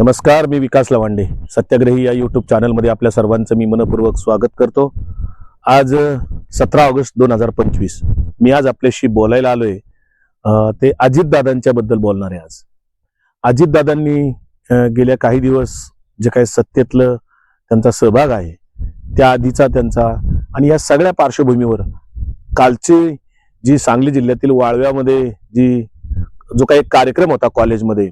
नमस्कार मी विकास लवांडे. सत्याग्रही या यूट्यूब चॅनलमध्ये आपल्या सर्वांचं मी मनपूर्वक स्वागत करतो. आज सतरा ऑगस्ट दोन हजार पंचवीस. मी आज आपल्याशी बोलायला आलोय ते अजितदादांच्या बद्दल बोलणार आहे आज. अजितदादांनी गेल्या काही दिवस जे काही सत्तेतलं त्यांचा सहभाग आहे त्या आधीचा त्यांचा आणि या सगळ्या पार्श्वभूमीवर कालची जी सांगली जिल्ह्यातील वाळव्यामध्ये जी जो काही कार्यक्रम होता कॉलेजमध्ये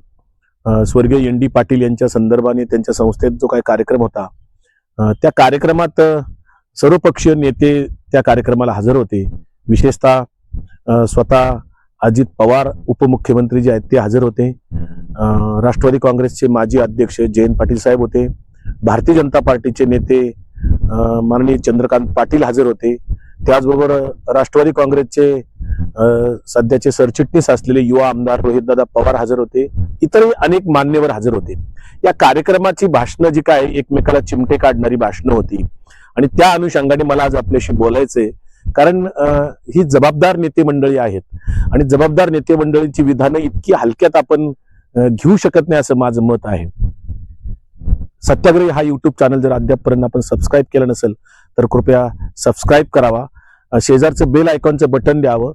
स्वर्गीय एन डी पाटील यांच्या संदर्भाने त्यांच्या संस्थेत जो काही कार्यक्रम होता त्या कार्यक्रमात सर्वपक्षीय नेते त्या कार्यक्रमाला हजर होते. विशेषतः स्वतः अजित पवार उपमुख्यमंत्री जे आहेत ते हजर होते. राष्ट्रवादी काँग्रेसचे माजी अध्यक्ष जयंत पाटील साहेब होते. भारतीय जनता पार्टीचे नेते माननीय चंद्रकांत पाटील हजर होते. त्याचबरोबर राष्ट्रवादी काँग्रेसचे सध्याचे सरचिटणीस असलेले युवा आमदार रोहितदादा पवार हजर होते. इतरही अनेक मान्यवर हजर होते. या कार्यक्रमाची भाषणं जी काय एकमेकाला चिमटे काढणारी भाषणं होती. आणि त्या अनुषंगाने मला आज आपल्याशी बोलायचंय. कारण ही जबाबदार नेते मंडळी आहेत. आणि जबाबदार नेते मंडळींची विधानं इतकी हलक्यात आपण घेऊ शकत नाही असं माझं मत आहे. सत्याग्रही हा युट्यूब चॅनल जर अद्यापपर्यंत आपण सबस्क्राईब केलं नसेल तर कृपया सबस्क्राईब करावा. शेजारचं बेल आयकॉनचं बटन द्यावं.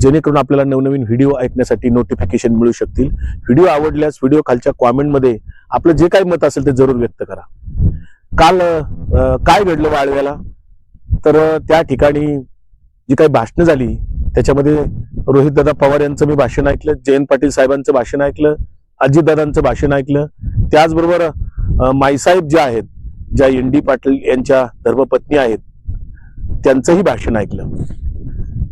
जेणेकरून आपल्याला नवनवीन व्हिडिओ ऐकण्यासाठी नोटिफिकेशन मिळू शकतील. व्हिडिओ आवडल्यास व्हिडिओ खालच्या कॉमेंटमध्ये आपलं जे काही मत असेल ते जरूर व्यक्त करा. काल काय घडलं वाळव्याला? तर त्या ठिकाणी जी काही भाषणं झाली त्याच्यामध्ये रोहितदादा पवार यांचं मी भाषण ऐकलं जयंत पाटील साहेबांचं भाषण ऐकलं अजितदादांचं भाषण ऐकलं. त्याचबरोबर अं, माईसाहेब ज्या आहेत ज्या एन डी पाटील यांच्या धर्मपत्नी आहेत त्यांचंही भाषण ऐकलं.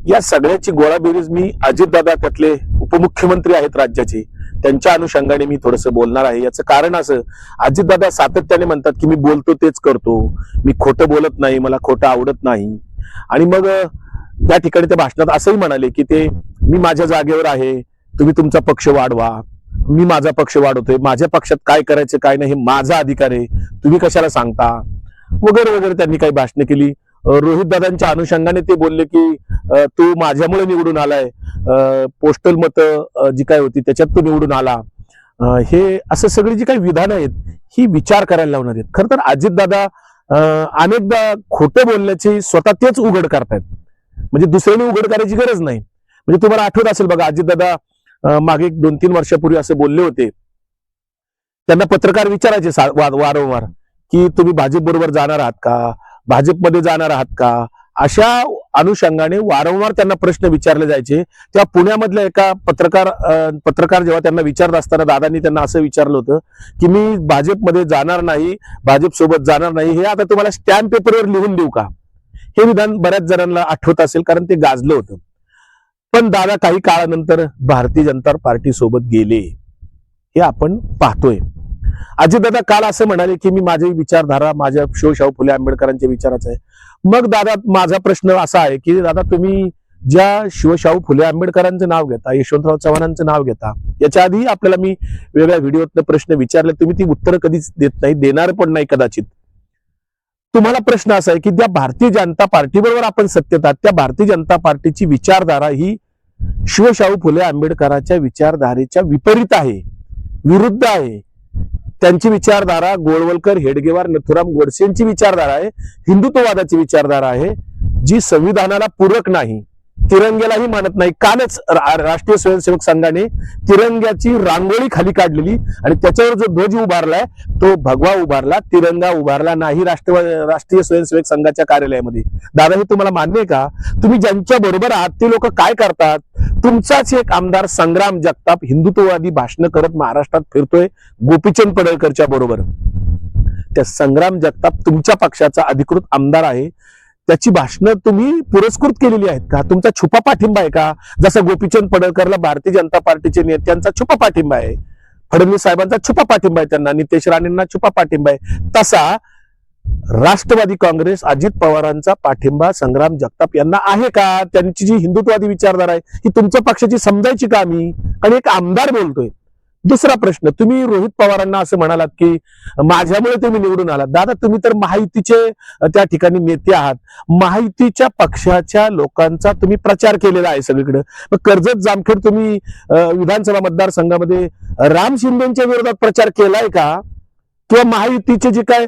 या सगळ्याची गोळाबेरीज मी अजितदादा त्यातले उपमुख्यमंत्री आहेत राज्याचे. त्यांच्या अनुषंगाने मी थोडस बोलणार आहे. याचं कारण असं अजितदादा सातत्याने म्हणतात की मी बोलतो तेच करतो. मी खोटं बोलत नाही मला खोटं आवडत नाही. आणि मग त्या ठिकाणी त्या भाषणात असंही म्हणाले की ते मी माझ्या जागेवर आहे तुम्ही तुमचा पक्ष वाढवा. मी माझा पक्ष वाढवतोय. माझ्या पक्षात काय करायचं काय नाही हे माझा अधिकार आहे. तुम्ही कशाला सांगता? वगैरे वगैरे त्यांनी काही भाषणं केली. रोहित दादांच्या अनुषंगाने ते बोलले की तू माझ्यामुळे निवडून आलाय. पोस्टल मत जी काय होती त्याच्यात तू निवडून आला. हे असं सगळी जी काही विधानं आहेत ही विचार करायला लावणार आहेत. खरं तर अजितदादा अनेकदा खोटे बोलण्याची स्वतः तेच उघड करतायत. म्हणजे दुसऱ्याने उघड करायची गरज नाही. म्हणजे तुम्हाला आठवत असेल बघा अजितदादा मागे एक दोन तीन वर्षापूर्वी असं बोलले होते. त्यांना पत्रकार विचारायचे वारंवार की तुम्ही भाजप बरोबर जाणार आहात का? भाजपमध्ये जाणार आहात का? अशा अनुषंगाने वारंवार त्यांना प्रश्न विचारले जायचे. तेव्हा पुण्यामधल्या एका पत्रकार पत्रकार जेव्हा त्यांना विचारत असताना दादांनी त्यांना असं विचारलं होतं की मी भाजपमध्ये जाणार नाही भाजप सोबत जाणार नाही हे आता तुम्हाला स्टॅम्प पेपरवर लिहून देऊ का? हे विधान बऱ्याच जणांना आठवत असेल कारण ते गाजलं होतं. पण दादा काही काळानंतर भारतीय जनता पार्टी सोबत गेले. हे आपण पाहतोय. अजितदादा काल असं म्हणाले की मी माझी विचारधारा माझ्या शिवशाहू फुले आंबेडकरांच्या विचाराचं आहे. मग दादा माझा प्रश्न असा आहे की दादा तुम्ही ज्या शिवशाहू फुले आंबेडकरांचं नाव घेता यशवंतराव चव्हाणांचं नाव घेता याच्या आधी आपल्याला मी वेगळ्या व्हिडिओत प्रश्न विचारले तुम्ही ती उत्तरं कधीच देत नाही देणार पण नाही कदाचित. तुम्हाला प्रश्न असा आहे की त्या भारतीय जनता पार्टीबरोबर आपण सत्तेत आहात त्या भारतीय जनता पार्टीची विचारधारा ही शिवशाहू फुले आंबेडकरांच्या विचारधारेच्या विपरीत आहे विरुद्ध आहे. त्यांची विचारधारा गोळवलकर हेडगेवार नथुराम गोडसेंची विचारधारा आहे. हिंदुत्ववादाची विचारधारा आहे जी संविधानाला पूरक नाही. तिरंग्यालाही मानत नाही. कालच राष्ट्रीय स्वयंसेवक संघाने तिरंग्याची रांगोळी खाली काढलेली आणि त्याच्यावर जो ध्वज उभारलाय तो भगवा उभारला तिरंगा उभारला नाही राष्ट्र राष्ट्रीय स्वयंसेवक संघाच्या कार्यालयामध्ये. दादा हे तुम्हाला मान्य आहे का? तुम्ही ज्यांच्या बरोबर आहात ते लोक काय करतात? तुमचाच एक आमदार संग्राम जगताप हिंदुत्ववादी भाषण करत महाराष्ट्रात फिरतोय गोपीचंद पडळकरच्या बरोबर. त्या संग्राम जगताप तुमच्या पक्षाचा अधिकृत आमदार आहे. त्याची भाषणं तुम्ही पुरस्कृत केलेली आहेत का? तुमचा छुपा पाठिंबा आहे का? जसा गोपीचंद पडळकरला भारतीय जनता पार्टीचे नेत्यांचा छुपा पाठिंबा आहे. फडणवीस साहेबांचा छुपा पाठिंबा आहे त्यांना नितेश राणेंना छुपा पाठिंबा आहे. तसा राष्ट्रवादी काँग्रेस अजित पवारांचा पाठिंबा संग्राम जगताप यांना आहे का? त्यांची जी हिंदुत्वादी विचारधारा आहे ही तुमच्या पक्षाची समजायची का आम्ही आणि एक आमदार बोलतोय. दुसरा प्रश्न तुम्ही रोहित पवारांना असं म्हणालात की माझ्यामुळे तुम्ही निवडून आलात. दादा तुम्ही तर महायुतीचे त्या ठिकाणी नेते आहात. महायुतीच्या पक्षाच्या लोकांचा तुम्ही प्रचार केलेला आहे सगळीकडे. मग कर्जत जामखेड तुम्ही विधानसभा मतदारसंघामध्ये राम शिंदेच्या विरोधात प्रचार केलाय का? किंवा महायुतीचे जे काय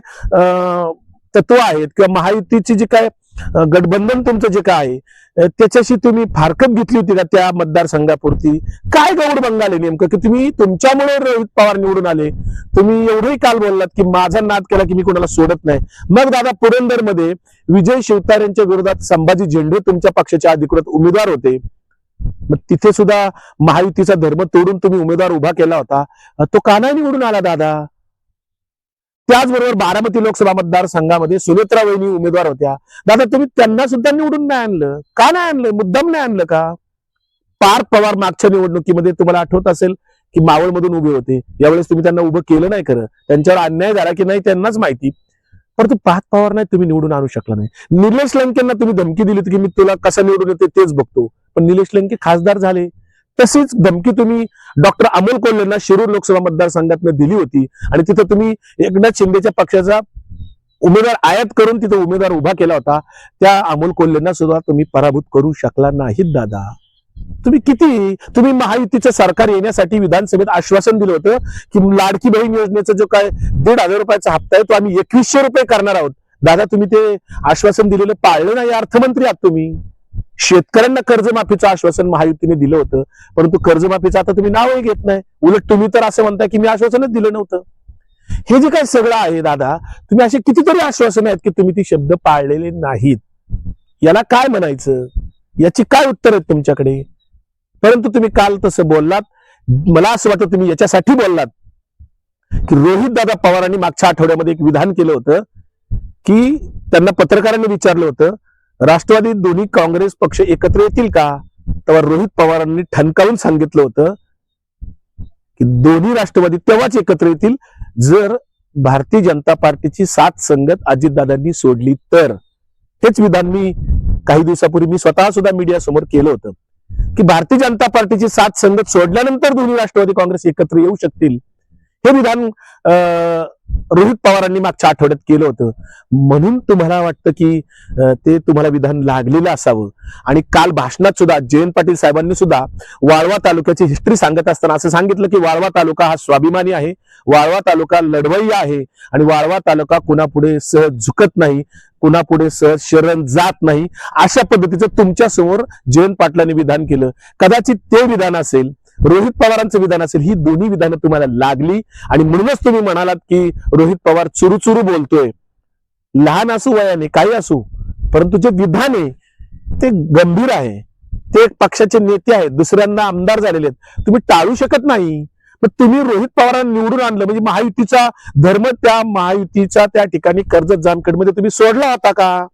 तत्व आहेत किंवा महायुतीचे जे काय गठबंधन तुमचं जे काय आहे त्याच्याशी तुम्ही फारकत घेतली होती का त्या मतदारसंघापुरती? काय गौड बंगाल आहे नेमकं? की तुम्ही तुमच्यामुळे रोहित पवार निवडून आले तुम्ही एवढंही काल बोललात की माझा नाद केला की मी कोणाला सोडत नाही. मग दादा पुरंदरमध्ये विजय शिवतारेंच्या विरोधात संभाजी झेंडे तुमच्या पक्षाचे अधिकृत उमेदवार होते. मग तिथे सुद्धा महायुतीचा धर्म तोडून तुम्ही उमेदवार उभा केला होता. तो का नाही निवडून आला दादा? त्याचबरोबर बारामती लोकसभा मतदारसंघामध्ये सुलोत्रा वहिनी उमेदवार होत्या. दादा तुम्ही त्यांना सुद्धा निवडून नाही आणलं. का नाही आणलं? मुद्दाम नाही आणलं का? पार्थ पवार मागच्या निवडणुकीमध्ये तुम्हाला आठवत असेल की मावळमधून उभे होते. यावेळेस तुम्ही त्यांना उभं केलं नाही खरं. त्यांच्यावर अन्याय झाला की नाही त्यांनाच माहिती. परंतु पाच पवार नाही तुम्ही निवडून आणू शकला नाही. निलेश लंकेंना तुम्ही धमकी दिली होती की मी तुला कसा निवडून येते तेच बघतो. पण निलेश लंके खासदार झाले. तशीच धमकी तुम्ही डॉक्टर अमोल कोल्हेंना शिरूर लोकसभा मतदारसंघातनं दिली होती. आणि तिथं तुम्ही एकनाथ शिंदेच्या पक्षाचा उमेदवार आयात करून तिथं उमेदवार उभा केला होता. त्या अमोल कोल्हेंना सुद्धा तुम्ही पराभूत करू शकला नाहीत दादा. तुम्ही किती तुम्ही महायुतीचं सरकार येण्यासाठी विधानसभेत आश्वासन दिलं होतं की लाडकी बहीण योजनेचा जो काय दीड हजार रुपयाचा हप्ता आहे तो आम्ही एकवीसशे रुपये करणार आहोत. दादा तुम्ही ते आश्वासन दिलेलं पाळलं नाही अर्थमंत्री आहात तुम्ही. शेतकऱ्यांना कर्जमाफीचं आश्वासन महायुतीने दिलं होतं. परंतु कर्जमाफीचं आता तुम्ही नावही घेत नाही. उलट तुम्ही तर असं म्हणता की मी आश्वासनच दिलं नव्हतं. हे जे काय सगळं आहे दादा तुम्ही असे कितीतरी आश्वासन आहेत की तुम्ही ती शब्द पाळलेले नाहीत. याला काय म्हणायचं? याची काय उत्तर आहेत तुमच्याकडे? परंतु तुम्ही काल तसं बोललात. मला असं वाटतं तुम्ही याच्यासाठी बोललात. की रोहित दादा पवारांनी मागच्या आठवड्यामध्ये एक विधान केलं होतं की त्यांना पत्रकारांनी विचारलं होतं राष्ट्रवादी दोन्ही काँग्रेस पक्ष एकत्र येतील का? तेव्हा रोहित पवारांनी ठणकावून सांगितलं होतं की दोन्ही राष्ट्रवादी तेव्हाच एकत्र येतील जर भारतीय जनता पार्टीची सात संगत अजितदादांनी सोडली तर. तेच विधान मी काही दिवसापूर्वी मी स्वतः सुद्धा मीडियासमोर केलं होतं. की भारतीय जनता पार्टीची सात संगत सोडल्यानंतर दोन्ही राष्ट्रवादी काँग्रेस एकत्र येऊ शकतील? हे विधान रोहित पवारांनी मागच्या आठवड्यात केलं होतं. म्हणून तुम्हाला वाटतं की ते तुम्हाला विधान लागलेलं असावं. आणि काल भाषणात सुद्धा जयंत पाटील साहेबांनी सुद्धा वाळवा तालुक्याची हिस्ट्री सांगत असताना असं सांगितलं की वाळवा तालुका हा स्वाभिमानी आहे वाळवा तालुका लढवई आहे आणि वाळवा तालुका कुणापुढे सहज झुकत नाही कुणापुढे सहज शरण जात नाही अशा पद्धतीचं तुमच्यासमोर जयंत पाटलांनी विधान केलं. कदाचित ते विधान असेल रोहित पवारांचं विधान असेल ही दोन्ही विधानं तुम्हाला लागली. आणि म्हणूनच तुम्ही म्हणालात की रोहित पवार चुरू चुरू बोलतोय. लहान असू वयाने काही असू परंतु जे विधान आहे ते गंभीर आहे. ते एक पक्षाचे नेते आहेत दुसऱ्यांना आमदार झालेले आहेत. तुम्ही टाळू शकत नाही. मग तुम्ही रोहित पवारांना निवडून आणलं म्हणजे महायुतीचा धर्म त्या महायुतीच्या त्या ठिकाणी कर्जत जामखेडमध्ये तुम्ही सोडला होता का?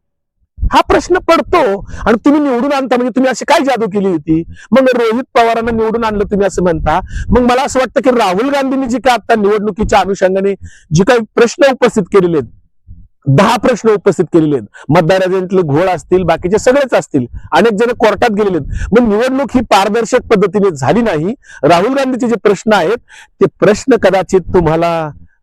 हा प्रश्न पडतो आणि तुम्ही निवडून आणता. म्हणजे तुम्ही अशी काय जादू केली होती? मग रोहित पवारांना निवडून आणलं तुम्ही असं म्हणता. मग मला असं वाटतं की राहुल गांधींनी जी काय आता निवडणुकीच्या अनुषंगाने जी काही प्रश्न उपस्थित केलेले आहेत दहा प्रश्न उपस्थित केलेले आहेत. मतदारांतले घोळ असतील बाकीचे सगळेच असतील. अनेक जण कोर्टात गेलेले आहेत. मग निवडणूक ही पारदर्शक पद्धतीने झाली नाही. राहुल गांधीचे जे प्रश्न आहेत ते प्रश्न कदाचित तुम्हाला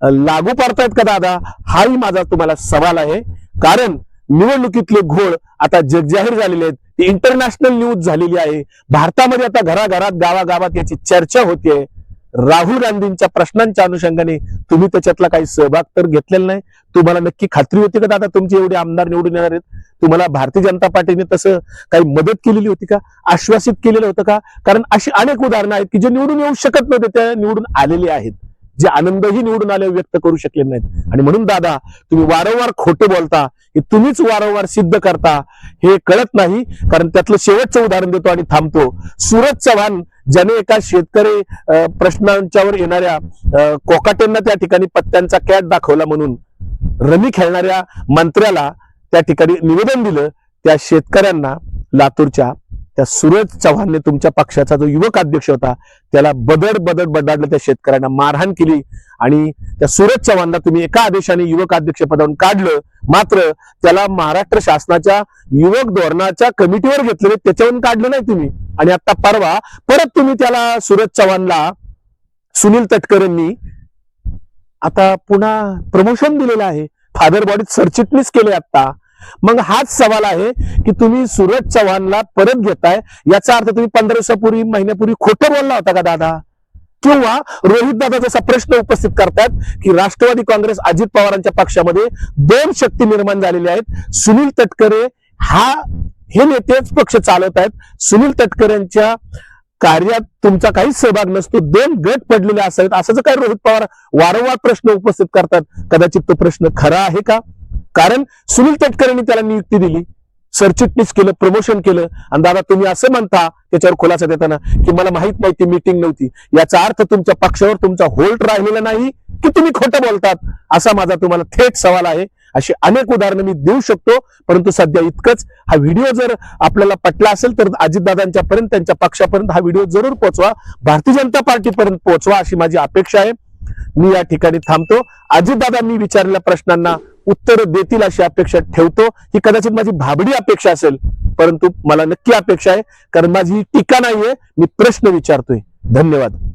लागू पाडतायत का दादा? हाही माझा तुम्हाला सवाल आहे. कारण निवडणुकीतले घोळ आता जगजाहीर झालेले आहेत. ती इंटरनॅशनल न्यूज झालेली आहे. भारतामध्ये आता घराघरात गावागावात याची चर्चा होतीये. राहुल गांधींच्या प्रश्नांच्या अनुषंगाने तुम्ही त्याच्यातला काही सहभाग तर घेतलेला नाही. तुम्हाला नक्की खात्री होती का दादा तुमचे एवढे आमदार निवडून येणार आहेत? तुम्हाला भारतीय जनता पार्टीने तसं काही मदत केलेली होती का? आश्वासित केलेलं होतं का? कारण अशी अनेक उदाहरणं आहेत की जे निवडून येऊ शकत नव्हते त्या निवडून आलेले आहेत. जे आनंदही निवडून आले व्यक्त करू शकले नाहीत. आणि म्हणून दादा तुम्ही वारंवार खोटं बोलता. हे तुम्हीच वारंवार सिद्ध करता हे कळत नाही. कारण त्यातलं शेवटचं उदाहरण देतो आणि थांबतो. सूरज चव्हाण ज्याने एका शेतकरी प्रश्नांच्यावर येणाऱ्या अं, कोकाटेंना त्या ठिकाणी पत्त्यांचा कॅट दाखवला म्हणून रमी खेळणाऱ्या मंत्र्याला त्या ठिकाणी निवेदन दिलं त्या शेतकऱ्यांना लातूरच्या त्या सूरज चव्हाणने तुमच्या पक्षाचा जो युवक अध्यक्ष होता त्याला बदड बदड बदडलं त्या शेतकऱ्यांना मारहाण केली. आणि त्या सूरज चव्हाणला तुम्ही एका आदेशाने युवक अध्यक्ष पदावरून काढलं. मात्र त्याला महाराष्ट्र शासनाच्या युवक धोरणाच्या कमिटीवर घेतलेले त्याच्यावरून काढलं नाही तुम्ही. आणि आता परवा परत तुम्ही त्याला सूरज चव्हाणला सुनील तटकरेंनी आता पुन्हा प्रमोशन दिलेलं आहे. फादर बॉडीत सरचिटणीस केले आता. मग हाच सवाल आहे की तुम्ही सूरज चव्हाणला परत घेताय याचा अर्थ तुम्ही पंधरा दिवसापूर्वी महिन्यापूर्वी खोटं बोलला होता का दादा? किंवा रोहित दादा जसा प्रश्न उपस्थित करतात की राष्ट्रवादी काँग्रेस अजित पवारांच्या पक्षामध्ये दोन शक्ती निर्माण झालेल्या आहेत सुनील तटकरे हा हे नेतेच पक्ष चालवत आहेत सुनील तटकरेंच्या कार्यात तुमचा काहीच सहभाग नसतो दोन गट पडलेले असावेत असं जर काही रोहित पवार वारंवार प्रश्न उपस्थित करतात कदाचित तो प्रश्न खरा आहे का? कारण सुनील तटकरेंनी त्याला नियुक्ती दिली. सरचिटणीस केलं प्रमोशन केलं. आणि दादा तुम्ही असं म्हणता त्याच्यावर खुलासा देताना की मला माहीत नाही ती मीटिंग नव्हती. याचा अर्थ तुमच्या पक्षावर तुमचा होल्ट राहिलेला नाही की तुम्ही खोटं बोलतात? असा माझा तुम्हाला थेट सवाल आहे. अशी अनेक उदाहरणं मी देऊ शकतो परंतु सध्या इतकंच. हा व्हिडिओ जर आपल्याला पटला असेल तर अजितदादांच्या पर्यंत त्यांच्या पक्षापर्यंत हा व्हिडिओ जरूर पोहोचवा. भारतीय जनता पार्टीपर्यंत पोहोचवा अशी माझी अपेक्षा आहे. मी या ठिकाणी थांबतो. अजितदादांनी विचारलेल्या प्रश्नांना उत्तर देतील अशी अपेक्षा ठेवतो. ही कदाचित माझी भाबडी अपेक्षा असेल परंतु मला नक्की अपेक्षा आहे कारण माझी ही टीका नाहीये मी प्रश्न विचारतोय. धन्यवाद.